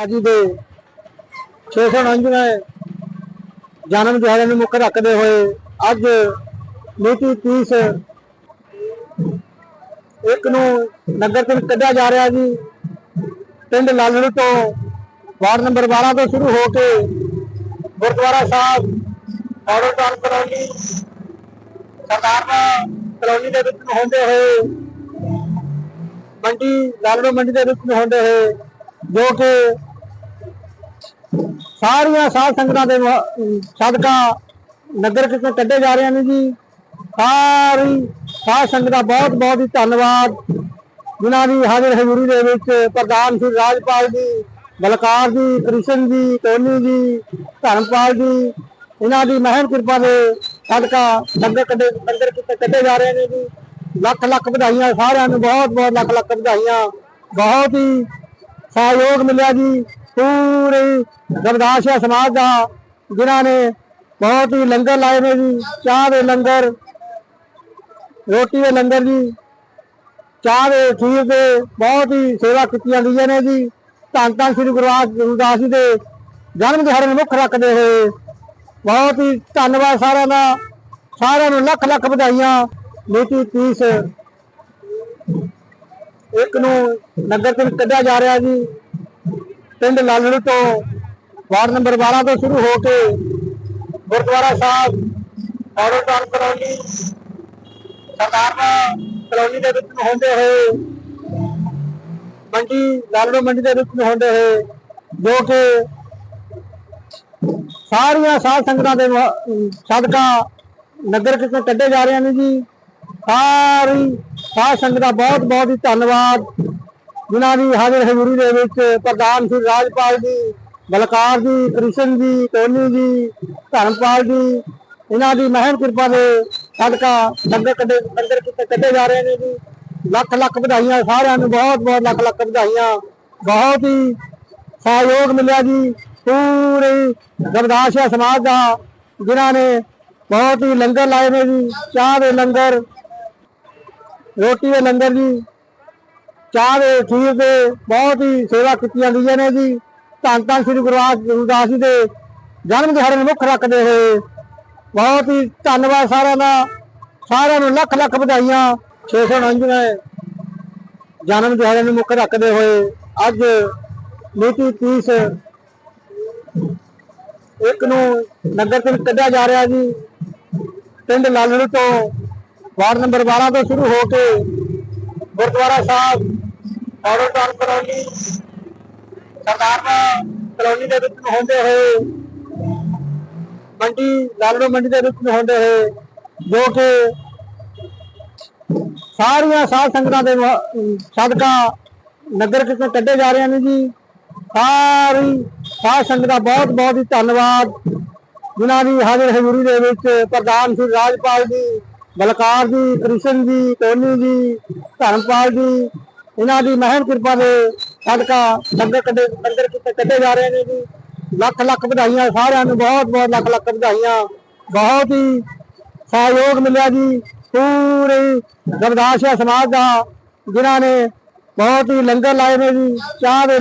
ਜੀ ਦੇ 649 ਜਨਮ ਦਿਹਾੜੇ ਨੂੰ ਮੁੱਖ ਰੱਖਦੇ ਹੋਏ ਅੱਜ ਮਿਤੀ 30 ਇੱਕ ਨੂੰ ਨਗਰ ਤੋਂ ਕੱਢਿਆ ਜਾ ਰਿਹਾ ਜੀ। ਪਿੰਡ ਲਾਲੜੂ ਤੋਂ ਵਾਰਡ ਨੰਬਰ 12 ਤੋਂ ਸ਼ੁਰੂ ਹੋ ਕੇ Gurdwara Sahib order town colony Sardarpura colony ਦੇ ਵਿੱਚ ਹੁੰਦੇ ਹੋਏ, ਮੰਡੀ, ਲਾਲੜੂ ਮੰਡੀ ਦੇ ਵਿੱਚ ਨੂੰ ਹੁੰਦੇ ਹੋਏ, ਜੋ ਕਿ ਸਾਰੀਆਂ ਸਾਧ ਸੰਗਤਾਂ ਦੇ ਸਦਕਾ ਨਗਰ ਕੀਰਤਨ ਕੱਢੇ ਜਾ ਰਹੇ ਨੇ ਜੀ? ਸਾਰੀ ਸਾਧ ਸੰਗਤ ਦਾ ਬਹੁਤ ਬਹੁਤ ਹੀ ਧੰਨਵਾਦ। ਜਿਨ੍ਹਾਂ ਦੀ ਹਾਜ਼ਰ ਹਜ਼ੂਰੀ ਦੇ ਵਿੱਚ ਪ੍ਰਧਾਨ ਸ਼੍ਰੀ ਰਾਜਪਾਲ ਜੀ, ਬਲਕਾਰ ਜੀ, ਕ੍ਰਿਸ਼ਨ ਜੀ, ਟੋਨੀ ਜੀ, ਧਰਮਪਾਲ ਜੀ, ਇਹਨਾਂ ਦੀ ਮਹਿਮ ਕਿਰਪਾ ਦੇ ਸਦਕਾ ਨਗਰ ਕੱਢੇ ਨਗਰ ਕੀਰਤਨ ਕੱਢੇ ਜਾ ਰਹੇ ਨੇ ਜੀ। ਲੱਖ ਲੱਖ ਵਧਾਈਆਂ ਸਾਰਿਆਂ ਨੂੰ, ਬਹੁਤ ਬਹੁਤ ਲੱਖ ਲੱਖ ਵਧਾਈਆਂ। ਬਹੁਤ ਹੀ ਸਹਿਯੋਗ ਮਿਲਿਆ ਜੀ। ਪੂਰੇ ਰਵਿਦਾਸਿਆ ਸਮਾਜ ਦਾ, ਜਿਨ੍ਹਾਂ ਨੇ ਬਹੁਤ ਹੀ ਲੰਗਰ ਲਾਏ ਨੇ ਜੀ, ਚਾਹ ਦੇ ਲੰਗਰ, ਰੋਟੀ ਦੇ ਲੰਗਰ ਜੀ, ਚਾਹ ਦੇ, ਖੀਰ ਦੇ, ਬਹੁਤ ਹੀ ਸੇਵਾ ਕੀਤੀਆਂ ਗਈਆਂ ਨੇ ਜੀ। ਧੰਨ ਧੰਨ ਸ੍ਰੀ ਗੁਰੂ ਰਾਜ- ਜੀ ਦੇ ਜਨਮ ਦਿਹਾੜੇ ਨੂੰ ਮੁੱਖ ਰੱਖਦੇ ਹੋਏ ਬਹੁਤ ਹੀ ਧੰਨਵਾਦ ਸਾਰਿਆਂ ਦਾ। ਸਾਰਿਆਂ ਨੂੰ ਲੱਖ ਲੱਖ ਵਧਾਈਆਂ। ਨੀਤੀ 30 ਇੱਕ ਨੂੰ ਨਗਰ ਤੇ ਕੱਢਿਆ ਜਾ ਰਿਹਾ ਜੀ। ਪਿੰਡ ਲਾਲੜੂ ਤੋਂ ਵਾਰਡ ਨੰਬਰ 12 ਤੋਂ ਸ਼ੁਰੂ ਹੋ ਕੇ Gurdwara Sahib order colony, Sardar colony ਦੇ ਵਿੱਚ ਹੁੰਦੇ ਹੋਏ, ਮੰਡੀ, ਲਾਲੜੂ ਮੰਡੀ ਦੇ ਵਿੱਚ ਨੂੰ ਹੁੰਦੇ ਹੋਏ, ਜੋ ਕਿ ਸਾਰੀਆਂ ਸਾਧ ਸੰਗਤਾਂ ਦੇ ਸਦਕਾ ਨਗਰ ਕੀਰਤਨ ਕੱਢੇ ਜਾ ਰਹੇ ਨੇ ਜੀ। ਸਾਰੀ ਸਾਧ ਸੰਗਤਾਂ ਬਹੁਤ ਬਹੁਤ ਹੀ ਧੰਨਵਾਦ। ਜਿਨ੍ਹਾਂ ਦੀ ਹਾਜ਼ਰ ਹਜ਼ੂਰੀ ਦੇ ਵਿੱਚ ਪ੍ਰਧਾਨ ਸ਼੍ਰੀ ਰਾਜਪਾਲ ਜੀ, ਬਲਕਾਰ ਜੀ, ਕ੍ਰਿਸ਼ਨ ਜੀ, ਟੋਨੀ ਜੀ, ਧਰਮਪਾਲ ਜੀ, ਇਹਨਾਂ ਦੀ ਮਹਿਮ ਕਿਰਪਾ ਦੇ ਸਦਕਾ ਲੰਗਰ ਕੱਢੇ, ਲੰਗਰ ਕੀਤੇ ਕੱਢੇ ਜਾ ਰਹੇ ਨੇ ਜੀ। ਲੱਖ ਲੱਖ ਵਧਾਈਆਂ ਸਾਰਿਆਂ ਨੂੰ, ਬਹੁਤ ਬਹੁਤ ਲੱਖ ਲੱਖ ਵਧਾਈਆਂ। ਬਹੁਤ ਹੀ ਸਹਿਯੋਗ ਮਿਲਿਆ ਜੀ। ਪੂਰੇ ਰਵਿਦਾਸਿਆ ਸਮਾਜ ਦਾ, ਜਿਨ੍ਹਾਂ ਨੇ ਬਹੁਤ ਹੀ ਲੰਗਰ ਲਾਏ ਨੇ ਜੀ। ਚਾਹ ਦੇ ਲੰਗਰ, ਰੋਟੀ ਦੇ ਲੰਗਰ ਜੀ। ਚਾਹ ਦੇ ਖੀਰ ਦੇ ਬਹੁਤ ਹੀ ਸੇਵਾ ਕੀਤੀਆਂ ਗਈਆਂ ਨੇ ਜੀ। ਧੰਨ ਧੰਨ ਸ੍ਰੀ ਗੁਰੂ ਰਾਜ- ਜੀ ਦੇ ਜਨਮ ਦਿਹਾੜੇ ਨੂੰ ਮੁੱਖ ਰੱਖਦੇ ਹੋਏ ਬਹੁਤ ਹੀ ਧੰਨਵਾਦ ਸਾਰਿਆਂ ਦਾ। ਸਾਰਿਆਂ ਨੂੰ ਲੱਖ ਲੱਖ ਵਧਾਈਆਂ। 649 ਜਨਮ ਦਿਹਾੜੇ ਨੂੰ ਮੁੱਖ ਰੱਖਦੇ ਹੋਏ ਅੱਜ ਮਿਤੀ 30 ਇੱਕ ਨੂੰ ਨਗਰ ਤੋਂ ਕੱਢਿਆ ਜਾ ਰਿਹਾ ਜੀ। ਪਿੰਡ ਲਾਲੜੂ ਤੋਂ ਵਾਰਡ ਨੰਬਰ 12 ਤੋਂ ਸ਼ੁਰੂ ਹੋ ਕੇ Gurdwara Sahib order town colony Sardarpura colony ਦੇ ਵਿੱਚ ਹੁੰਦੇ ਹੋਏ, ਮੰਡੀ, ਲਾਲੜੂ ਮੰਡੀ ਦੇ ਵਿੱਚ ਹੁੰਦੇ ਹੋਏ, ਜੋ ਕਿ ਸਾਰੀਆਂ ਸਾਧ ਸੰਗਤਾਂ ਦੇ ਸਦਕਾ ਨਗਰ ਕੀਰਤਨ ਕੱਢੇ ਜਾ ਰਹੇ ਨੇ ਜੀ। ਸਾਰੀ ਸਾਧ ਸੰਗਤ ਦਾ ਬਹੁਤ ਬਹੁਤ ਹੀ ਧੰਨਵਾਦ। ਜਿਨ੍ਹਾਂ ਦੀ ਹਾਜ਼ਰ ਹਜ਼ੂਰੀ ਦੇ ਵਿੱਚ ਪ੍ਰਧਾਨ ਸ਼੍ਰੀ ਰਾਜਪਾਲ ਜੀ, ਬਲਕਾਰ ਜੀ, ਕ੍ਰਿਸ਼ਨ ਜੀ, ਟੋਨੀ ਜੀ, ਧਰਮਪਾਲ ਜੀ ਇਹਨਾਂ ਦੀ ਮਹਿਮ ਕਿਰਪਾ ਦੇ ਸਦਕਾ ਨਗਰ ਕੱਢੇ, ਲੰਗਰ ਕੀਤੇ ਕੱਢੇ ਜਾ ਰਹੇ ਨੇ ਜੀ। ਲੱਖ ਲੱਖ ਵਧਾਈਆਂ ਸਾਰਿਆਂ ਨੂੰ, ਬਹੁਤ ਬਹੁਤ ਲੱਖ ਲੱਖ ਵਧਾਈਆਂ। ਬਹੁਤ ਹੀ ਸਹਿਯੋਗ ਮਿਲਿਆ ਜੀ, ਪੂਰੇ ਰਵਿਦਾਸਿਆ ਸਮਾਜ ਦਾ, ਜਿਨ੍ਹਾਂ ਨੇ ਬਹੁਤ ਹੀ ਲੰਗਰ ਲਾਏ ਨੇ ਜੀ, ਚਾਹ ਦੇ